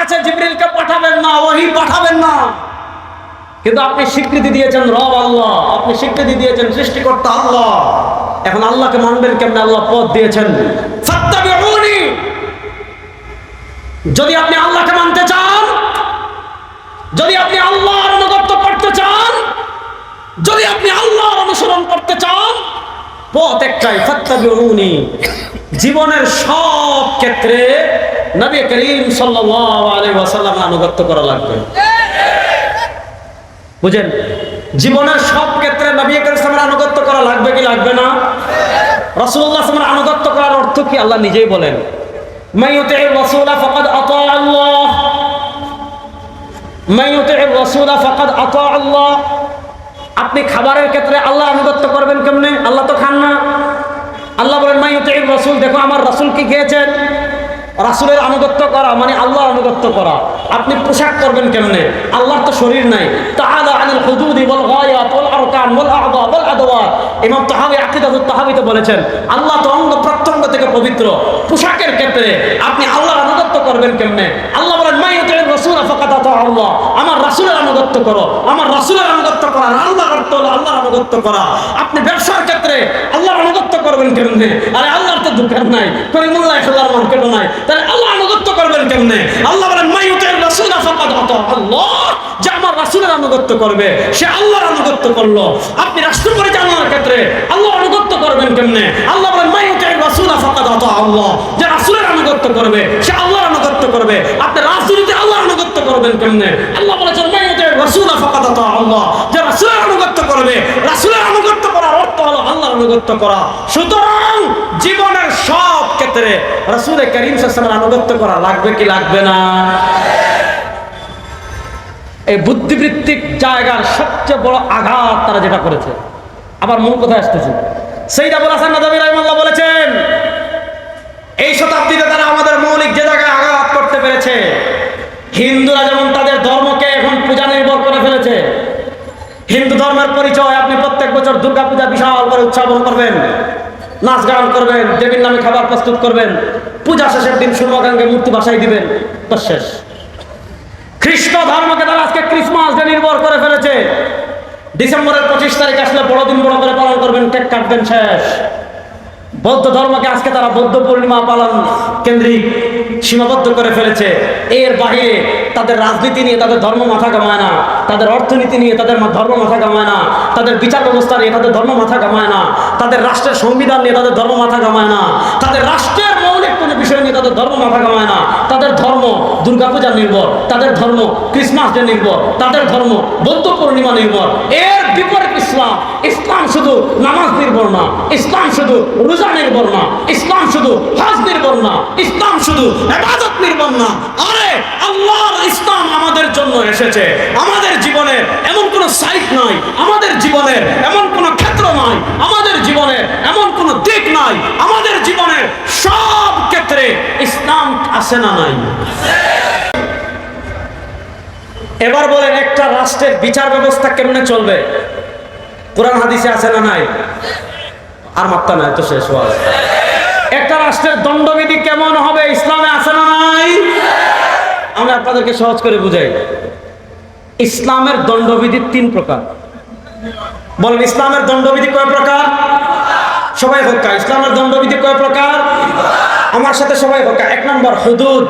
কাছে জিবরিলকে পাঠাবেন না, ওহি পাঠাবেন না। কিন্তু আপনি স্বীকৃতি দিয়েছেন রব আল্লাহ। আপনি স্বীকৃতি দিয়েছেন সৃষ্টিকর্তা আল্লাহ। এখন আল্লাহকে মানবেন কেমনে? আল্লাহ পথ দিয়েছেন। যদি আপনি আল্লাহকে মানতে চান, যদি আপনি আল্লাহর অনুগত্য করতে চান, যদি আপনি আল্লাহর অনুসরণ করতে চান, পথ একটাই, ফাত্তাবিউনি। জীবনের সব ক্ষেত্রে নবী করিম আলাইহি আনুগত্য করা লাগবে। বুঝেন? জীবনের সব ক্ষেত্রে নবী করিম সাল্লামের আনুগত্য করা লাগবে কি লাগবে না? রাসূলুল্লাহ সাল্লামের আনুগত্য করার অর্থ কি? আল্লাহ নিজেই বলেন আপনি খাবারের ক্ষেত্রে আল্লাহ আনুগত্য করবেন কেমনে? আল্লাহ তো খান না। আল্লাহ বলেন মাইয়ুতি'র রাসূল, দেখো, আমার রাসূল কি খেয়েছেন রাসূলের আনুগত্য করা মানে আল্লাহ আনুগত্য করা। আপনি পোশাক করবেন কেমনে? আল্লাহর তো শরীর নাই। তাআলা বলেছেন, আল্লাহ তো অঙ্গ প্রত্যঙ্গ থেকে পবিত্র। পোশাকের ক্ষেত্রে আপনি আল্লাহর আনুগত্য করবেন কেমনে? আল্লাহ বলেন মাইয়ুতি'র রাসূল ফাকাদ আতা আল্লাহ, আমার রাসূলের আনুগত্য করো। আমার রাসূলের আনুগত্য করা আল্লাহর অর্থ হলো আল্লাহর আনুগত্য করা। আপনি ব্যবসার ক্ষেত্রে আল্লাহর আনুগত্য করবেন কেমনে? আরে আল্লাহর তো দোকান নাই করিমুল্লাহ মার্কেটও নাই। তাহলে আল্লাহ আনুগত্য করবেন কেমনে? আল্লাহ বলেন রাসূল ফাকাদ আতা আল্লাহ। যে আমার রাসূলের আনুগত্য করবে, সে আল্লাহর আনুগত্য করল। আপনি রাষ্ট্র পরিচালনার ক্ষেত্রে আল্লাহ আনুগত্য করবেন কেমনে? আল্লাহ বলেন, মাইয়ুতি'র রাসূল ফাকাদ আতা আল্লাহ। যে রাসূলের আনুগত্য করবে, সে আল্লাহর আনুগত্য করবে। আপনি আল্লাহর করবেন কেমনে? আল্লাহ বলেছেন রাসূল ফাকাদ আতা আল্লাহ। যে রাসূলের আনুগত্য করবে, রাসূলের আনুগত্য করার অর্থ হলো আল্লাহর আনুগত্য করা। সুতরাং জীবনের সব ক্ষেত্রে রাসূল করিম সাল্লাল্লাহু আনুগত্য করা লাগবে কি লাগবে না? এই বুদ্ধিবৃত্তিক জায়গার সবচেয়ে বড় আঘাত তারা যেটা করেছে। আবার মূল কোথায় আসতেছে। সেইটা বলেছেন নদী রহমাল্লাহ বলেছেন, এই শতাব্দীতে তারা আমাদের মৌলিক যে জায়গায় আঘাত করতে পেরেছে হিন্দুরা যেমন তাদের ধর্মকে এখন পূজা নির্ভর করে ফেলেছে হিন্দু ধর্মের পরিচয় আপনি প্রত্যেক বছর দুর্গাপূজা বিশাল করে উৎসাহ করবেন, নাচ গান করবেন, দেবীর নামে খাবার প্রস্তুত করবেন, পূজা শেষের দিন সূর্যকাঙ্গে মূর্তি বাসাই দিবেন তো শেষ। খ্রিস্ট ধর্মকে তারা আজকে ক্রিসমাস ডে নির্ভর করে ফেলেছে। ডিসেম্বরের পঁচিশ তারিখ আসলে বড়দিন বড় করে পালন করবেন, কেক কাটবেন, শেষ। বৌদ্ধ ধর্মকে আজকে তারা বৌদ্ধ পূর্ণিমা পালন কেন্দ্রিক সীমাবদ্ধ করে ফেলেছে। এর বাহিরে তাদের রাজনীতি নিয়ে তাদের ধর্ম মাথা কামায় না। তাদের অর্থনীতি নিয়ে তাদের ধর্ম মাথা কামায় না। তাদের বিচার ব্যবস্থা নিয়ে তাদের ধর্ম মাথা কামায় না। তাদের রাষ্ট্রের সংবিধান নিয়ে তাদের ধর্ম মাথা কামায় না। তাদের রাষ্ট্রের মৌলিক কোনো বিষয় নিয়ে তাদের ধর্ম মাথা কামায় না। তাদের ধর্ম দুর্গাপূজা নির্ভর। তাদের ধর্ম ক্রিসমাস ডে নির্ভর। তাদের ধর্ম বৌদ্ধ পূর্ণিমা নির্ভর। এর বিপরীত ইসলাম। ইসলাম শুধু নামাজ না ইসলাম শুধু রোজা নির্ভর না ইসলাম শুধু হজ নির্ভর না ইসলাম শুধু ইবাদত নির্ভর না আরে, আল্লাহর ইসলাম আমাদের জন্য এসেছে। আমাদের জীবনের এমন কোনো সাইট নাই, আমাদের জীবনের এমন কোনো ক্ষেত্র নাই, আমাদের জীবনের এমন কোনো দিক নাই, আমাদের জীবনের সব ক্ষেত্রে ইসলাম আছে না নাই। এবার বলেন একটা রাষ্ট্রের বিচার ব্যবস্থা কেমনে চলবে? কোরআন হাদিসে আছে না নাই? আর মাত্রা নাই তো শেষ হওয়া। একটা রাষ্ট্রের দণ্ডবিধি কেমন হবে, ইসলামে আছে না নাই? আমি আপনাদেরকে সহজ করে বুঝাই। ইসলামের দণ্ডবিধি তিন প্রকার। বলেন, ইসলামের দণ্ডবিধি কয় প্রকার? সবাই হোক ইসলামের দণ্ডবিধি কয় প্রকার? আমার সাথে সবাই হোক এক নম্বর, হুদুদ।